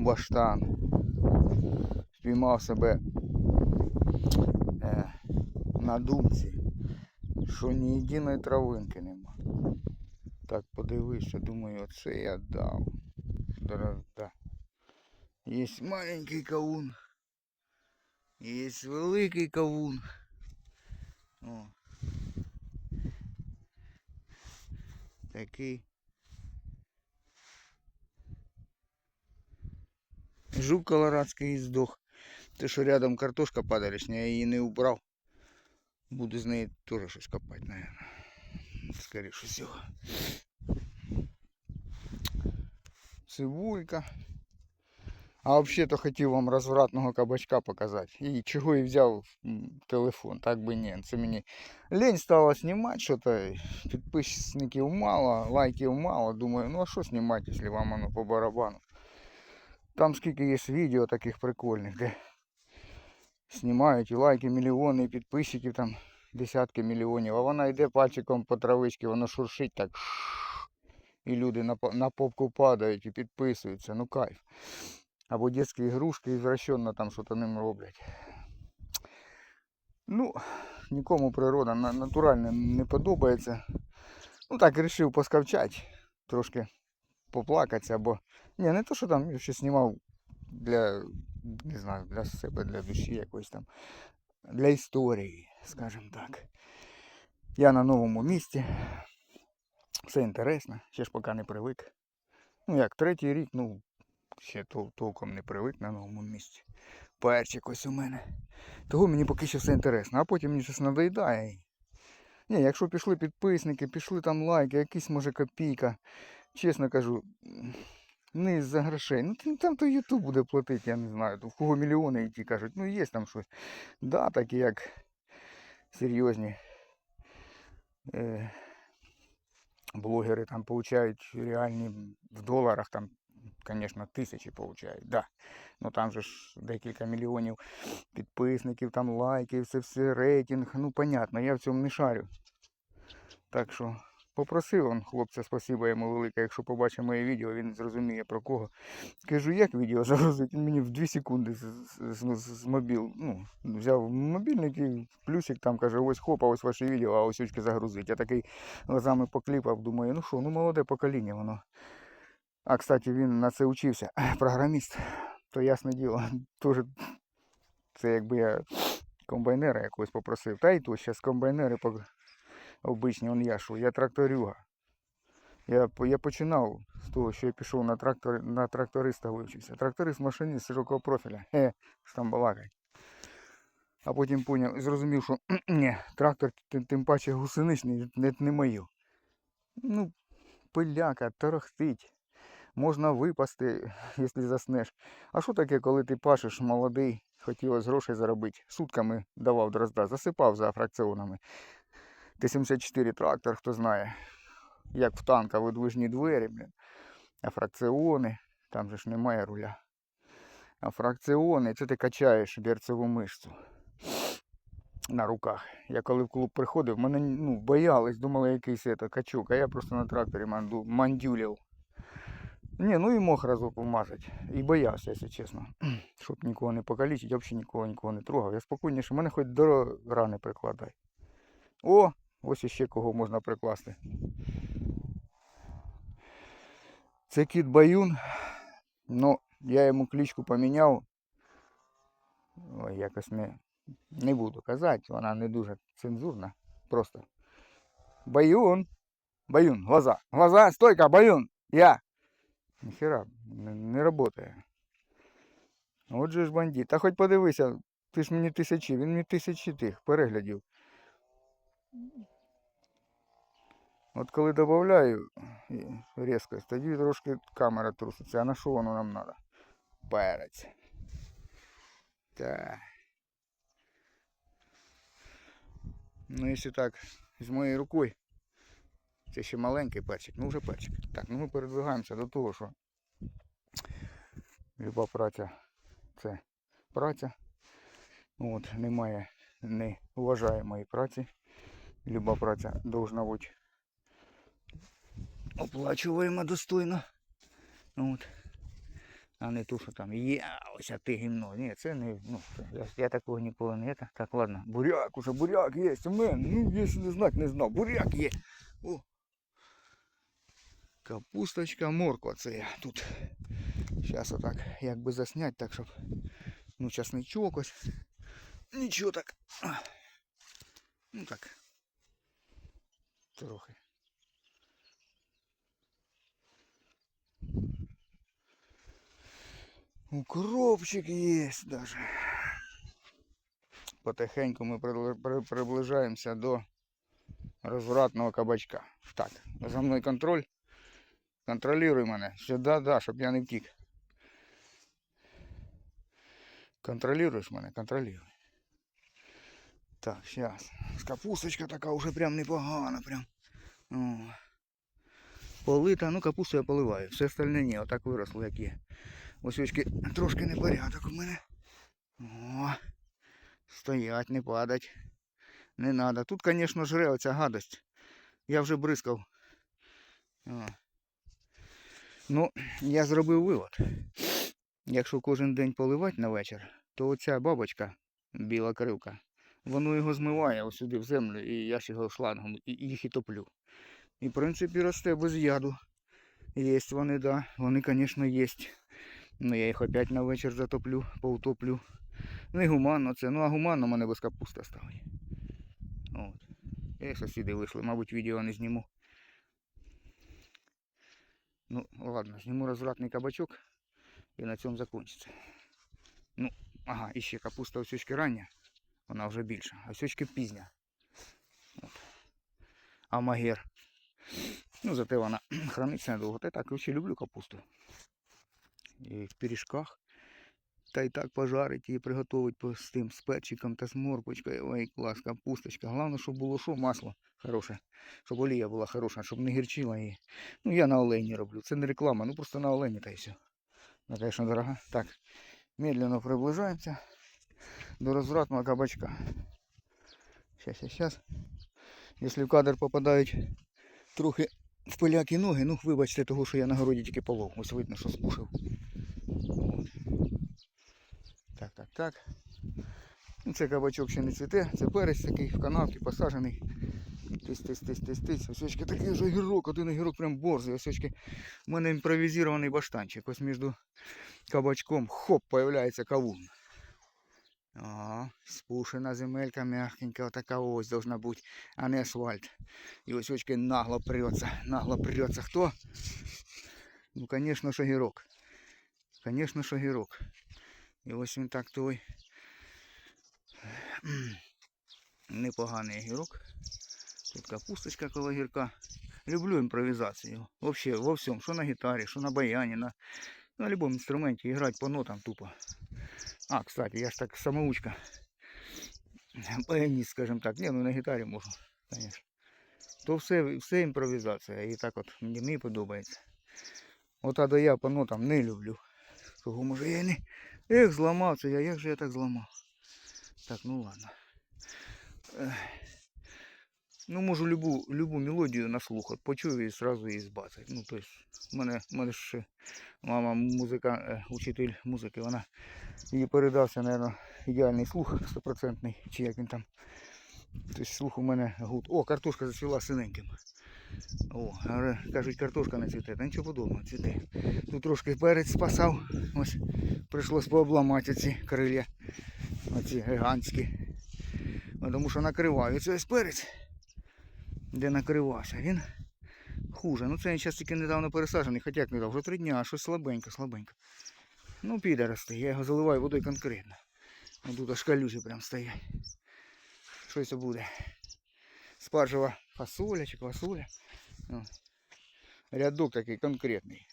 баштан. Спіймав себе е, на думці, що ні єдиної травинки нема. Так подивився, думаю, оце я дав. Зараз. Є маленький кавун. Є великий кавун. О. Такий. Жук колорадський здох. Те, що рядом картошка падалішня, я її не убрав. Буду з неї теж щось копати, мабуть. Скоріше всього. Цибулька. А взагалі-то хотів вам розвратного кабачка показати. І чого і взяв м, телефон, так би ні. Це мені лень стало знімати щось. Підписників мало, лайків мало. Думаю, ну а що знімати, якщо вам воно по барабану. Там скільки є відео таких прикольних, де знімають і лайки мільйони, і підписчиків там десятки мільйонів. А вона йде пальчиком по травичці, воно шуршить так. І люди на, на попку падають і підписуються. Ну кайф. Або дитячі ігрушки извращенно там щось ним роблять. Ну, нікому природа на- натурально не подобається. Ну так, вирішив поскавчати, трошки поплакатися, або. Ні, не то, що там я ще знімав для, не знаю, для себе, для душі якоїсь там. Для історії, скажімо так. Я на новому місці. Все інтересно, ще ж поки не привик. Ну як, третій рік, ну, ще тол- толком не привик на новому місці. Перчик ось у мене. Того мені поки що все інтересно, а потім мені щось надоїдає. Ні, якщо пішли підписники, пішли там лайки, якісь може копійка. Чесно кажу, не з-за грошей. Ну там- то Ютуб буде платити, я не знаю. то В кого мільйони йти кажуть, ну є там щось. Да, такі як серйозні. Е, блогери там получають реальні в доларах там, звісно, тисячі получають, да. Ну там же ж декілька мільйонів підписників, там лайків, це все рейтинг. Ну, понятно, я в цьому не шарю. Так що попросив он хлопця, спасибо йому велике, якщо побачить моє відео, він зрозуміє про кого. Кажу, як відео загрузити? Він мені в 2 секунди з, з, з, мобіл, ну, взяв мобільник і плюсик там каже, ось хопа, ось ваше відео, а ось очки загрузить. Я такий глазами покліпав, думаю, ну що, ну молоде покоління воно. А, кстати, він на це учився. Програміст, то ясне діло, теж це якби я комбайнера якогось попросив. Та й то, зараз комбайнери обичні, он я що, я тракторюга. Я, я починав з того, що я пішов на, трактор, на тракториста вивчився. Тракторист машиніст широкого профіля. Хе, що там балакай. А потім поняв, зрозумів, що ні, трактор, тим, тим паче гусеничний, не, не моє. Ну, пиляка, тарахтить. Можна випасти, якщо заснеш. А що таке, коли ти пашеш молодий, хотілося грошей заробити? Сутками давав дрозда, засипав за фракціонами. Т-74 трактор, хто знає. Як в танка видвижні двері, блін. А фракціони, там же ж немає руля. А фракціони, це ти качаєш берцеву мишцю на руках. Я коли в клуб приходив, мене ну, боялись, думали якийсь это, качок, а я просто на тракторі манду, мандюлів. Ні, ну і мог разок помазати. І боявся, якщо чесно. Щоб нікого не покалічити, взагалі нікого нікого не трогав. Я спокійніше, мене хоч до рани прикладай. О, ось іще кого можна прикласти. Це кіт Баюн. Ну, я йому кличку поміняв. Ой, якось не, не буду казати, вона не дуже цензурна. Просто. Баюн. Баюн, глаза. Глаза, стойка, Баюн. Я. Ніхера, не, не работає. Отже ж бандит. Та хоч подивися, ти ж мені тисячі, він мені тисячі тих переглядів. От коли додаю різкость, тоді трошки камера труситься. А на що воно нам треба? Перець. Так. Ну, якщо так, з моєю рукою. Це ще маленький перчик, ну вже перчик. Так, ну ми передвигаємося до того, що люба праця це праця. От, немає неуважаємої праці. Люба праця должна бути оплачуваема достойно. От. А не ту, що там є, ось а ти гімно. Ні, це не. Ну, я, я такого ніколи не. це. Так, ладно. Буряк, уже буряк є. У. Ну, якщо не знати, не знав. Буряк є. О. Капусточка, морква це я тут. Зараз отак, якби заснять, так щоб. Ну, часничок ось. Нічого так. Ну так. Трохи. Укропчик есть даже. Потихеньку ми прибли- при- приближаємося до розвратного кабачка. Так, за мною контроль. Контролюй мене. Ще да, щоб я не втік. Контролюєш мене, контролюй. Так, зараз. Капусточка така вже прям непогана, прям. О. Полита, ну капусту я поливаю. Все остальне ні, отак виросло, як є. Ось очки трошки непорядок у мене. О, стоять, не падать. Не треба. Тут, звісно, жре оця гадость. Я вже бризкав. О. Ну, я зробив вивод. Якщо кожен день поливати на вечір, то оця бабочка, біла кривка, воно його змиває сюди в землю, і я ж його шлангом і їх і топлю. І в принципі росте без яду. Єсть вони, да. Вони, звісно, єсть. Ну я їх опять на вечір затоплю, поутоплю. Не гуманно це, ну а гуманно мене без капусти ставить. От. І сусіди вийшли, мабуть, відео не зніму. Ну, ладно, зніму розвратний кабачок і на цьому закінчиться. Ну, ага, і ще капуста осючки рання, вона вже більша, а осючки пізня. От. А магер. Ну, зате вона храниться недовго. Та так, я люблю капусту. І в пиріжках. Та й так пожарить і приготувати з тим, з перчиком та з морквочкою. Ой, клас, капусточка. Головне, щоб було що, масло хороше. Щоб олія була хороша, щоб не гірчила її. Ну, я на олені роблю. Це не реклама, ну просто на олені та й все. Вона, звісно, дорога. Так, медленно приближаємося до розвратного кабачка. Щас, щас, щас. Якщо в кадр попадають трохи в пиляки ноги, ну вибачте того, що я на городі тільки полов. Ось видно, що спушив. От. Так. Ну, Це кабачок ще не цвіте, це перець такий в канавці посаджений. Тись, тись, тись, тись, тись. Ось очки такий вже гірок, один огірок прям борзий. Осьочки. У мене імпровізований баштанчик. Ось між кабачком хоп, появляється кавун. Ага, спушена земелька мягенька, отака ось должна бути, а не асфальт. І ось очки нагло прется, нагло прется. Хто? Ну, гірок. Конечно, що гірок. І ось він так той. М, Непоганий гірок. Тут капусточка коло гірка. Люблю імпровізацію. Вообще, во всьому. Що на гітарі, що на баяні, на, на будь-якому інструменті. Грати по нотам тупо. А, кстати, я ж так самоучка. Баяніст, скажем так. Ні, ну на гітарі можу, звісно. То все, все імпровізація. І так от мені не подобається. От а до я по нотам не люблю. Того може я не. Ех, зламав це я, як же я так зламав. Так, ну ладно. Ну, можу любу, любу мелодію на слух. От почую і зразу її збацать. Ну, тобто, в мене, в мене ж мама музика, е, учитель музики, вона їй передався, мабуть, ідеальний слух стопроцентний, чи як він там. Тобто слух у мене гуд. О, картошка зацвіла синеньким. О, кажуть, картошка не цвіте. Та нічого подобного, цвіте. Тут трошки перець спасав. Ось прийшлось пообламати ці крилля. Оці гігантські. Ну, Тому що накривав. Це ось перець, де накривався. Він хуже. Ну це він зараз тільки недавно пересаджений, хоча як недавно, вже три дня, а щось слабенько, слабенько. Ну, піде росте, я його заливаю водою конкретно. Тут аж калюжі прям стоять. Що це буде? Спаржева фасоля чи квасоля. Рядок такий конкретний.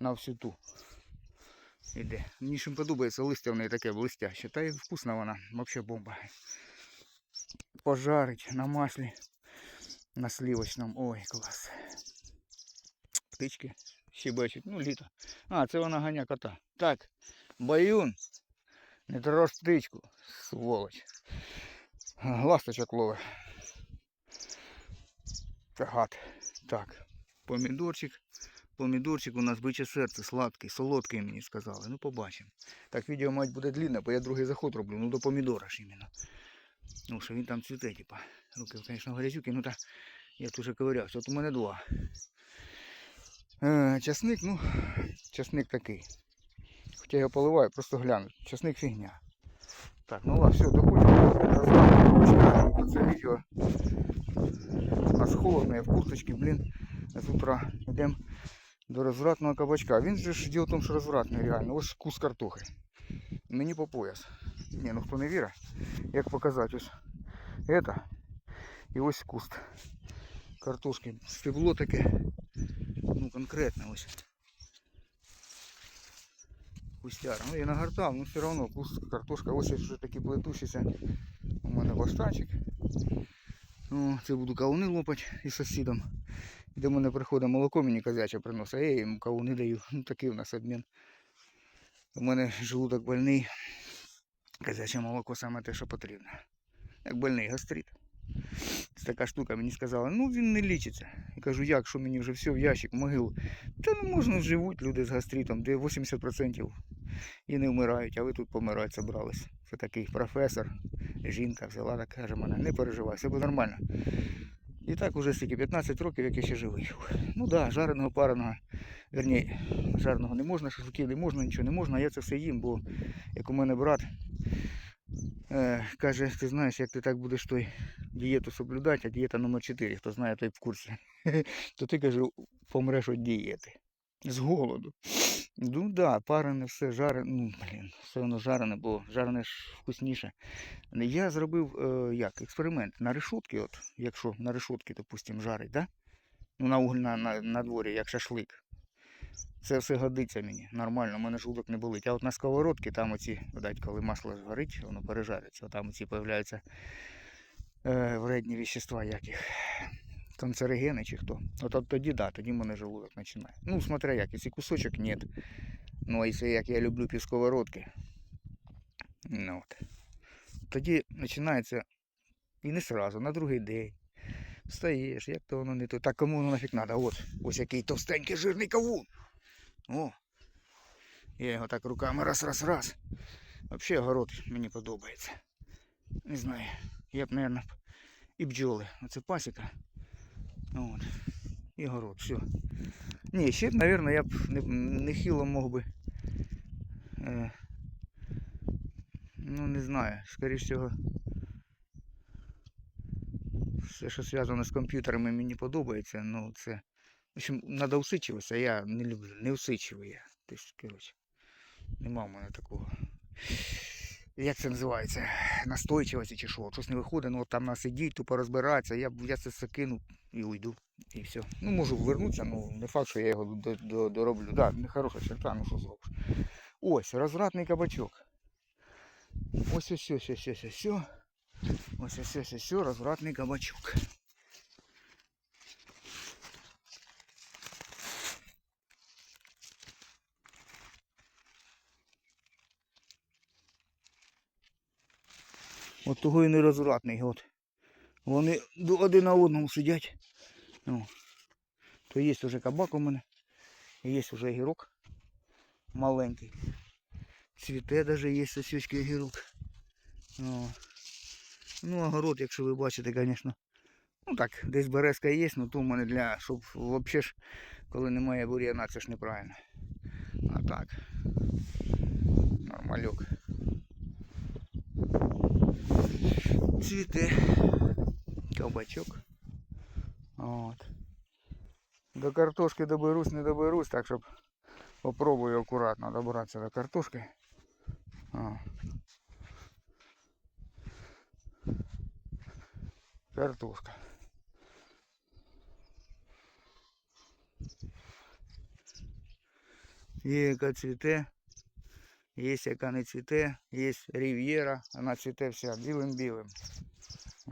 На всю ту. Іде. Мені ще подобається листя в неї таке блестяще. Та й вкусна вона, взагалі бомба. Пожарить на маслі. На сливочному. Ой, клас. Птички щебечуть. Ну, літо. А, це вона ганя кота. Так, баюн. Не трожь птичку, сволоч. Ласточок ловить. Гад. Так, помідорчик Помідорчик у нас биче серце, сладкий, солодкий мені сказали. Ну побачимо. Так, відео мать буде длинне, бо я другий заход роблю. Ну до помідора ж іменно. Ну, що він там цвіте, типа. Руки, звісно, грязюки, ну так я тут вже ковирявся. От у мене два. Е, часник, ну, часник такий. Хоча я його поливаю, просто гляну. Часник фігня. Так, ну ладно, все, доходимо. Це відео. Нас холодно, я в курточці, блін. З утра йдемо до розвратного кабачка. Він же ж діло в тому, що розвратний реально. Ось кус картохи. Мені по пояс. Ні, ну хто не вірить, як показати ось это і ось куст картошки. Стебло таке, ну конкретне ось. Кустяра. Ну я нагортав, але все одно куст картошка. Ось вже такі плетущіся. У мене баштанчик. Ну, це буду кавуни лопати із сусідом. До мене приходить молоко, мені козяче приносить, а я йому кавуни даю. Ну такий у нас обмін. У мене желудок больний. Козяче молоко саме те, що потрібно. Як больний гастрит. Це така штука мені сказала, ну він не лічиться. Я кажу, як, що мені вже все в ящик, в могилу. Та ну можна живуть люди з гастритом, де 80% і не вмирають, а ви тут помирати собрались. Це такий професор, жінка взяла так каже мене, не переживай, все буде нормально. І так уже стільки 15 років, як я ще живий. Ну так, да, жареного, пареного, верні, жареного не можна, шашликів не можна, нічого не можна, а я це все їм, бо як у мене брат е, каже, ти знаєш, як ти так будеш той дієту соблюдати, а дієта номер 4, хто знає, той в курсі, то ти каже, помреш від дієти. З голоду. Ну да, парене все жарене, ну блін, все воно жарене, бо жарене ж вкусніше. Я зробив е, як, експеримент на решутки, от, якщо на решутки, допустим, жарить, да? Ну, на уголь на, на, дворі, як шашлик. Це все годиться мені. Нормально, у мене желудок не болить. А от на сковородці, там оці, видать, коли масло згорить, воно пережариться. Там оці появляються е, вредні вещества, як їх. Канцерогени чи хто. От, от тоді, да, тоді мене желудок починає. Ну, смотря як, якщо кусочок нет. Ну, а якщо як я люблю пів сковородки. Ну, от. Тоді починається і не сразу, на другий день. Встаєш, як то воно не то. Так кому воно нафіг треба? От, ось який товстенький жирний кавун. О. Я його так руками раз, раз, раз. Взагалі город мені подобається. Не знаю. Я б, мабуть, і бджоли. Оце пасіка. От. І город, все. Ні, ще, мабуть, я б не, нехило мог би. Е, ну, не знаю, скоріш всього. Все, що зв'язано з комп'ютерами, мені подобається. Ну, це. В общем, треба усичуватися, я не люблю, не усичую я. Тобто, коротше, нема в мене такого. Як це називається? Настойчивості чи що? Щось не виходить, ну от там насидіть, тупо розбиратися, я, я це все кину і уйду. І все. Ну можу повернутися, ну не факт, що я його до, до, дороблю. Так, да, нехороша черта, ну що зробиш. Ось, розвратний кабачок. Ось ось ось ось ось ось. ось. Ось ось ось ось, розвратний кабачок. От того і не розвратний. От. Вони один на одному сидять. Ну. То є вже кабак у мене. Є вже огірок маленький. Цвіте даже є сосючки огірок. О. Ну, огород, якщо ви бачите, звісно. Ну так, десь березка є, ну то в мене для, щоб взагалі ж, коли немає бур'яна, це ж неправильно. А так. Нормальок. Цвіте. Кабачок. От. До картошки доберусь, не доберусь, так щоб попробую акуратно добратися до картошки. Картошка. Є яка цвіте, є яка не цвіте, є рів'єра, вона цвіте вся білим-білим. А.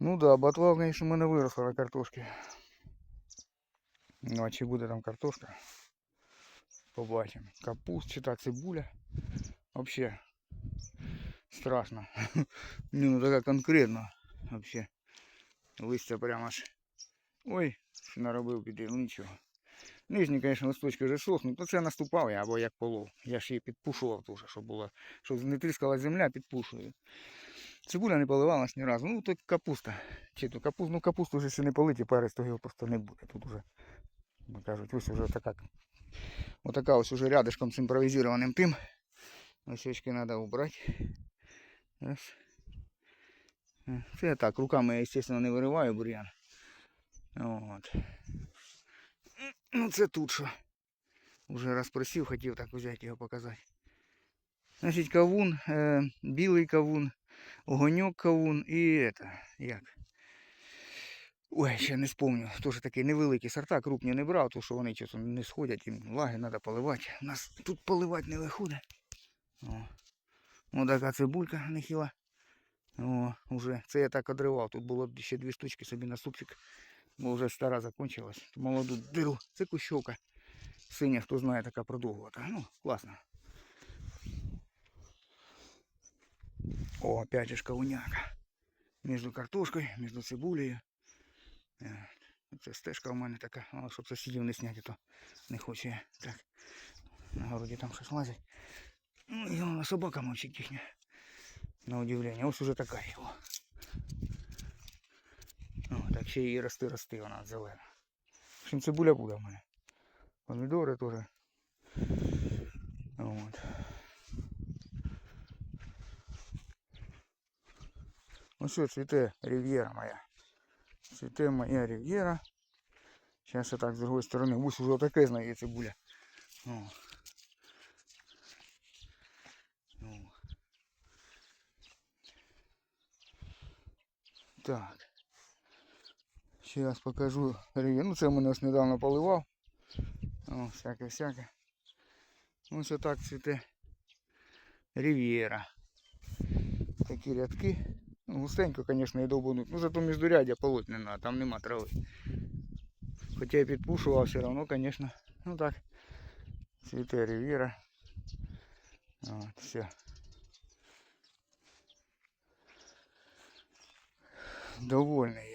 Ну да, ботва, конечно, в мене виросла на картошці. Ну а чи буде там картошка? Побачимо. Капустчата, цибуля. Вообще страшно. Не, ну така конкретно. Вообще. Листя прямо аж. Ой, що наробив біди, ну нічого. Нижні, звісно, листочки вже сохнуть, ну це наступав я або як полов. Я ж її підпушував теж, щоб було, щоб не тріскала земля, підпушую. Цибуля не поливалась ні разу. Ну, то капуста. Чи то капусту, ну капусту вже ще не политі, перець, то його просто не буде. Тут уже, кажуть, ось уже така. Отака ось уже рядышком з імпровізованим тим. Осечки треба убрати. Раз. Е, Це я так, руками я, естественно, не вириваю бур'ян. От. Ну це тут що. Уже раз просив, хотів так взяти його показати. Значить, кавун, е, білий кавун, огоньок кавун і это, як? Ой, ще не спомню. Теж такі невеликі сорта, крупні не брав, тому що вони часом не сходять, їм лаги треба поливати. У нас тут поливати не виходить. О. Ось така цибулька нехіла. О, уже. Це я так одривав. Тут було ще дві штучки собі на супчик. Бо вже стара закончилась. Молоду диру. Це кущовка. Синя, хто знає, така продовгувата. Ну, класно. О, опять же кавуняка. Між картошкою, між цибулею. Е, Це стежка у мене така, але щоб сусідів не зняти, то не хочу я. Так. На городі там щось лазить. Ну, і вона собака мовчить їхня. На удивлення. Ось уже така його. Ще її рости, рости, вона зелена. В общем, цибуля буде в мене. Помідори теж. От. Ось що цвіте рив'єра моя. Цвіте моя рив'єра. Зараз я так з другої сторони. Ось уже таке знає цибуля. О. О. Так. Сейчас покажу рівень. Ну це в мене ось недавно поливав. О, всяке всяке. Ось отак цвіте Рів'єра. Такі рядки. Ну, густенько, звісно, і довбануть. Ну зато міждурядя полоть не треба, там нема трави. Хоча я підпушував, все одно, звісно. Ну так. Цвіте Рів'єра. От, все. Довольний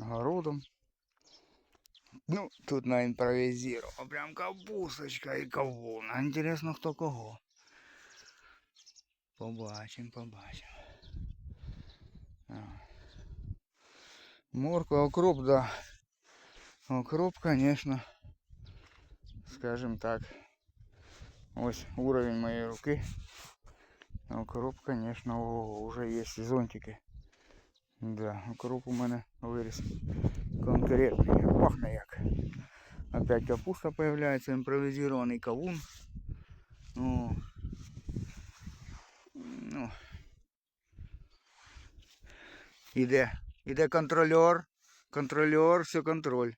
огородом. Ну, тут на импровизировал. Прям капусточка и кавун. А интересно, хто кого. Побачим, побачим. А. Морква, окроп, да. Окроп, конечно, скажем так. Ось уровень моей руки. Окроп, конечно, ого, уже есть зонтики. Да, укроп у мене виріс конкретний. Пахне як. Опять капуста появляется, импровизированный кавун. О. Ну. Іде. Іде контрольор. Контрольор, все контроль.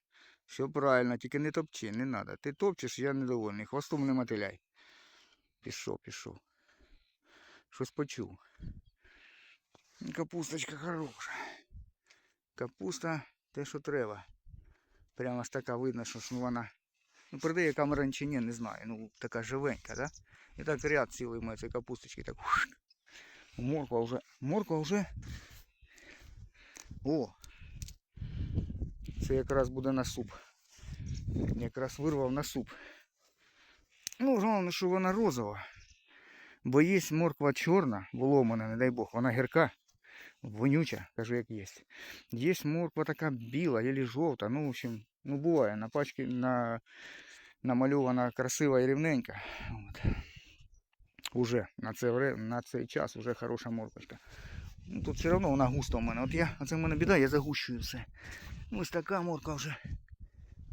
Все правильно, тільки не топчи, не треба. Ти топчеш, я недовольний. Хвостом не мотиляй. Пішов, пішов. Щось почув. Капусточка хороша. Капуста те, що треба. Прямо ж така видно, що ну, вона. Ну, продає камера чи ні, не знаю. Ну, така живенька, да? І так ряд цілий має цієї капусточки. Так. Морква вже. Морква вже. О! Це якраз буде на суп. Якраз вирвав на суп. Ну, головне, що вона розова. Бо є морква чорна, воломана, не дай Бог, вона гірка, вонюча, кажу, як є. Є морква така біла, або жовта, ну, в общем, ну буває, на пачці на, намальована красива і рівненька. От. Уже на цей, на цей час вже хороша морквочка. Ну, тут все одно вона густа у мене. От я, оце в мене біда, я загущую все. Ось така морква вже.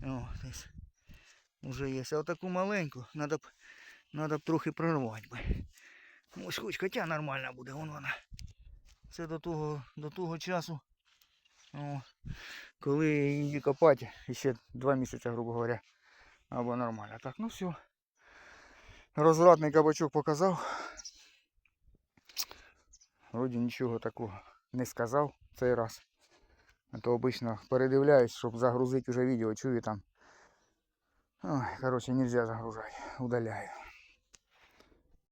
О, десь. Уже є. А отаку маленьку, треба б, надо б трохи прорвати. Ось хоч, хоча нормальна буде, вон вона. Це до того, до того часу, коли її копати, ще два місяці, грубо говоря, або нормально. Так, ну все. Розвратний кабачок показав. Вроді нічого такого не сказав цей раз. А то обично передивляюсь, щоб загрузити вже відео, чую там. Ой, короче, нельзя загружати. Удаляю.